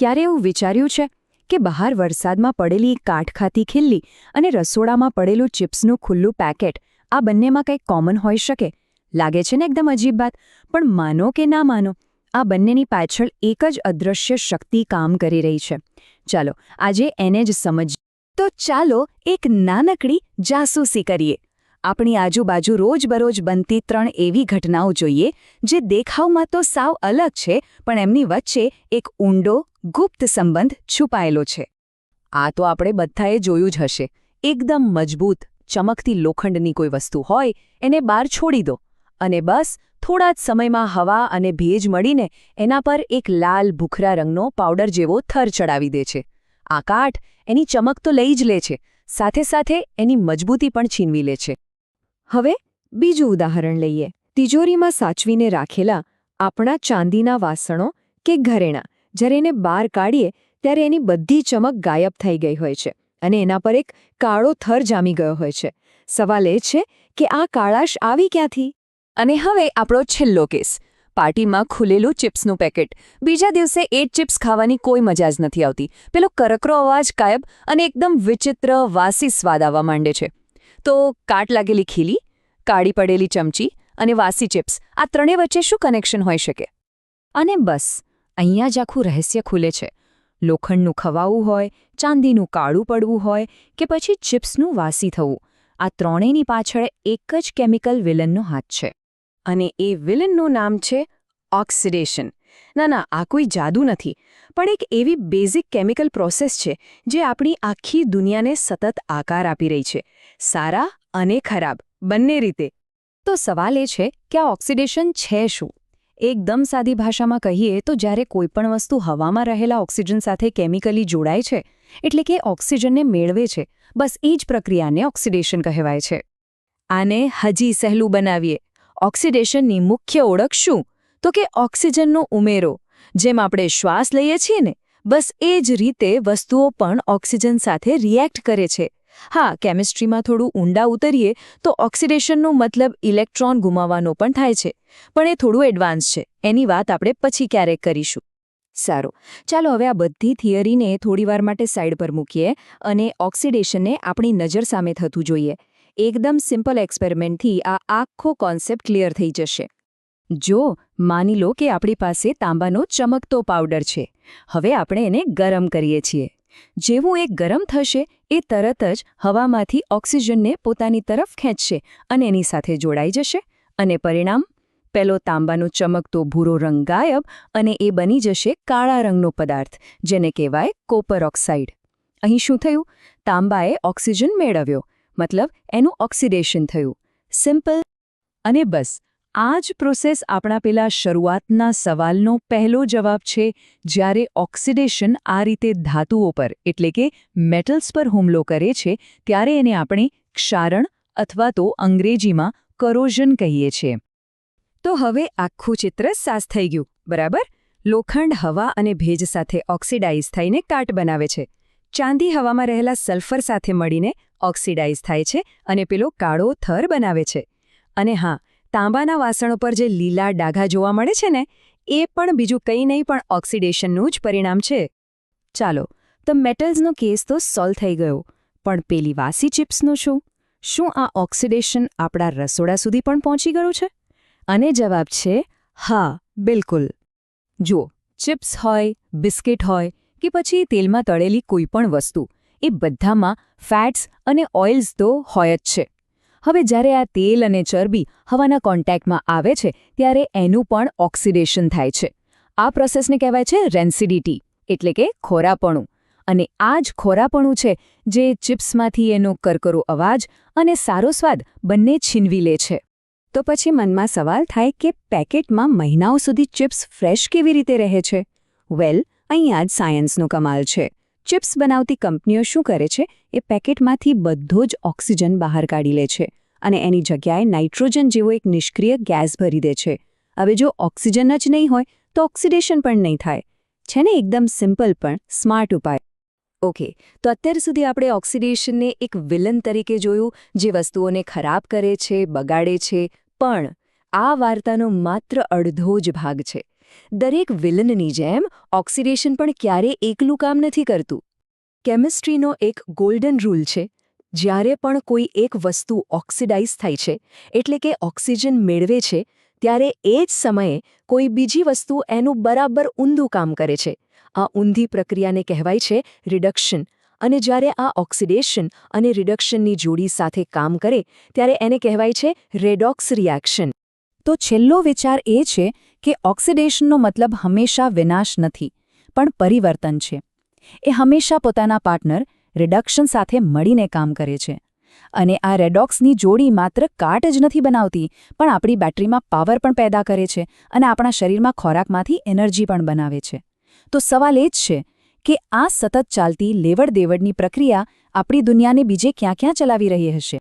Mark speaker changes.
Speaker 1: ક્યારે એવું વિચાર્યું છે કે બહાર વરસાદમાં પડેલી કાઠ ખાતી ખીલ્લી અને રસોડામાં પડેલું ચિપ્સનું ખુલ્લું પેકેટ આ બંનેમાં કંઈક કોમન હોઈ શકે? લાગે છે ને એકદમ અજીબ વાત, પણ માનો કે ના માનો, આ બંનેની પાછળ એક જ અદૃશ્ય શક્તિ કામ કરી રહી છે. ચાલો, આજે એને જ સમજ તો ચાલો એક નાનકડી જાસૂસી કરીએ. આપણી આજુબાજુ રોજબરોજ બનતી ત્રણ એવી ઘટનાઓ જોઈએ જે દેખાવમાં તો સાવ અલગ છે, પણ એમની વચ્ચે એક ઊંડો, ગુપ્ત સંબંધ છુપાયેલો છે. આ તો આપણે બધાએ જોયું જ હશે. એકદમ મજબૂત, ચમકતી લોખંડની કોઈ વસ્તુ હોય, એને બહાર છોડી દો. અને બસ, થોડા જ સમયમાં હવા અને ભેજ મળીને એના પર એક લાલ ભૂખરા રંગનો પાવડર જેવો થર ચડાવી દે છે. આ કાઠ એની ચમક તો લઈ જ લે છે. સાથે સાથે એની મજબૂતી પણ છીનવી લે છે. હવે, બીજું ઉદાહરણ લઈએ. તિજોરીમાં સાચવીને રાખેલા આપણા ચાંદીના વાસણો કે ઘરેણાં, જ્યારે એને બહાર કાઢીએ, ત્યારે એની બધી ચમક ગાયબ થઈ ગઈ હોય છે અને એના પર એક કાળો થર જામી ગયો હોય છે. સવાલ એ છે કે આ કાળાશ આવી ક્યાંથી? અને હવે આપણો છેલ્લો કેસ. પાર્ટીમાં ખુલેલું ચિપ્સનું પેકેટ. બીજા દિવસે એ ચિપ્સ ખાવાની કોઈ મજા જ નથી આવતી. પેલો કરકરો અવાજ કાયબ અને એકદમ વિચિત્ર વાસી સ્વાદ આવવા માંડે છે. તો કાટ લાગેલી ખીલી, કાળી પડેલી ચમચી અને વાસી ચિપ્સ, આ ત્રણે વચ્ચે શું કનેક્શન હોઈ શકે? અને બસ, અહીંયા જ આખું રહસ્ય ખુલે છે. લોખંડનું ખવાવું હોય, ચાંદીનું કાળું પડવું હોય કે પછી ચિપ્સનું વાસી થવું, આ ત્રણેયની પાછળ એક જ કેમિકલ વિલનનો હાથ છે. અને એ વિલનનું નામ છે ઓક્સિડેશન ના ના, આ કોઈ જાદુ નથી. પણ એક એવી બેઝિક કેમિકલ પ્રોસેસ છે, જે આપણી આખી દુનિયાને સતત આકાર આપી રહી છે. સારા અને ખરાબ, બંને રીતે. તો સવાલ એ છે કે આ ઓક્સિડેશન છે શું? એકદમ સાદી ભાષામાં કહીએ તો જ્યારે કોઈપણ વસ્તુ હવામાં રહેલા ઓક્સિજન સાથે કેમિકલી જોડાય છે, એટલે કે ઓક્સિજનને મેળવે છે, બસ એ જ પ્રક્રિયાને ઓક્સિડેશન કહેવાય છે. આને હજી સહેલું બનાવીએ. ઓક્સિડેશનની મુખ્ય ઓળખ શું? તો કે ઓક્સિજનનો ઉમેરો, જેમ આપણે શ્વાસ લઈએ છીએ ને, બસ એ જ રીતે વસ્તુઓ પણ ઓક્સિજન સાથે રિએક્ટ કરે છે. હા, કેમિસ્ટ્રીમાં થોડું ઊંડા ઉતરીએ તો ઓક્સિડેશનનો મતલબ ઇલેક્ટ્રોન ગુમાવવાનો પણ થાય છે, પણ એ થોડું એડવાન્સ છે. એની વાત આપણે પછી ક્યારેક કરીશું. સારું. ચાલો હવે આ બધી થિયરીને થોડીવાર માટે સાઈડ પર મૂકીએ અને ઓક્સિડેશનને આપણી નજર સામે થતું જોઈએ. એકદમ સિમ્પલ એક્સપેરિમેન્ટથી આ આખો કોન્સેપ્ટ ક્લિયર થઈ જશે. જો, માની લો કે આપણી પાસે તાંબાનો ચમકતો પાવડર છે. હવે આપણે એને ગરમ કરીએ છીએ. જેવું એ ગરમ થશે, એ તરત જ હવામાંથી ઓક્સિજનને પોતાની તરફ ખેંચશે અને એની સાથે જોડાઈ જશે. અને પરિણામ? પેલો તાંબાનો ચમકતો ભૂરો રંગ ગાયબ અને એ બની જશે કાળા રંગનો પદાર્થ, જેને કહેવાય કોપર ઓક્સાઇડ. અહીં શું થયું? તાંબાએ ઓક્સિજન મેળવ્યો. મતલબ, એનું ઓક્સિડેશન થયું. સિમ્પલ અને બસ. આ જ પ્રોસેસ આપણા પેલા શરૂઆતના સવાલનો પહેલો જવાબ છે, જ્યારે ઓક્સિડેશન આ રીતે ધાતુઓ પર, એટલે કે મેટલ્સ પર હુમલો કરે છે, ત્યારે એને આપણે ક્ષારણ અથવા તો અંગ્રેજીમાં કરોઝન કહીએ છીએ. તો હવે આખું ચિત્ર સાસ થઈ ગયું, બરાબર? લોખંડ, હવા અને ભેજ સાથે ઓક્સિડાઇઝ થઈને કાટ બનાવે છે. ચાંદી હવામાં રહેલા સલ્ફર સાથે મળીને ઓક્સિડાઇઝ થાય છે અને પેલો કાળો થર બનાવે છે. અને હા તાંબાના વાસણો પર જે લીલા ડાઘા જોવા મળે છે ને, એ પણ બીજું કંઈ નહીં, પણ ઓક્સિડેશનનું જ પરિણામ છે. ચાલો તો મેટલ્સનો કેસ તો સોલ્વ થઈ ગયો. પણ પેલી વાસી ચિપ્સનું શું? શું આ ઓક્સિડેશન આપણા રસોડા સુધી પણ પહોંચી ગયું છે? અને જવાબ છે, હા, બિલકુલ. જુઓ, ચિપ્સ હોય, બિસ્કિટ હોય, કે પછી તેલમાં તળેલી કોઈપણ વસ્તુ, એ બધામાં ફેટ્સ અને ઓઇલ્સ તો હોય જ છે. હવે જ્યારે આ તેલ અને ચરબી હવાના કોન્ટેક્ટમાં આવે છે, ત્યારે એનું પણ ઓક્સિડેશન થાય છે. આ પ્રોસેસને કહેવાય છે રેન્સિડિટી, એટલે કે ખોરાપણું. અને આ જ ખોરાપણું છે જે ચિપ્સમાંથી એનો કરકરો અવાજ અને સારો સ્વાદ બંને છીનવી લે છે. તો પછી મનમાં સવાલ થાય કે પેકેટમાં મહિનાઓ સુધી ચિપ્સ ફ્રેશ કેવી રીતે રહે છે? વેલ, અહીંયા જ સાયન્સનો કમાલ છે. ચિપ્સ બનાવતી કંપનીઓ શું કરે છે? એ પેકેટમાંથી બધો જ ઓક્સિજન બહાર કાઢી લે છે અને એની જગ્યાએ નાઇટ્રોજન જેવો એક નિષ્ક્રિય ગેસ ભરી દે છે. હવે જો ઓક્સિજન જ નહીં હોય, તો ઓક્સિડેશન પણ નહીં થાય. છે ને એકદમ સિમ્પલ પણ સ્માર્ટ ઉપાય. ઓકે, તો અત્યાર સુધી આપણે ઓક્સિડેશનને એક વિલન તરીકે જોયું, જે વસ્તુઓને ખરાબ કરે છે, બગાડે છે, પણ આ વાર્તાનો માત્ર અડધો જ ભાગ છે. દરેક વિલનની જેમ, ઓક્સિડેશન પણ ક્યારે એકલું કામ નથી કરતું. કેમિસ્ટ્રીનો એક ગોલ્ડન રૂલ છે, જ્યારે પણ કોઈ એક વસ્તુ ઓક્સિડાઇઝ થાય છે, એટલે કે ઓક્સિજન મેળવે છે, ત્યારે એ જ સમયે કોઈ બીજી વસ્તુ એનું બરાબર ઊંધું કામ કરે છે. આ ઊંધી પ્રક્રિયાને કહેવાય છે રિડક્શન, અને જ્યારે આ ઓક્સિડેશન અને રિડક્શનની જોડી સાથે કામ કરે, ત્યારે એને કહેવાય છે રેડોક્સ રિએક્શન. તો છેલ્લો વિચાર એ છે કે ઓક્સિડેશનનો મતલબ હંમેશા વિનાશ નથી, પણ પરિવર્તન છે. એ હંમેશા પોતાના પાર્ટનર, રિડક્શન સાથે મળીને કામ કરે છે. અને આ રેડોક્સની જોડી માત્ર કાટ જ નથી બનાવતી, પણ આપણી બેટરીમાં પાવર પણ પેદા કરે છે અને આપણા શરીરમાં ખોરાકમાંથી એનર્જી પણ બનાવે છે. તો સવાલ એ જ છે કે આ સતત ચાલતી લેવડ દેવડની પ્રક્રિયા આપણી દુનિયાને બીજે ક્યાં ક્યાં ચલાવી રહી હશે?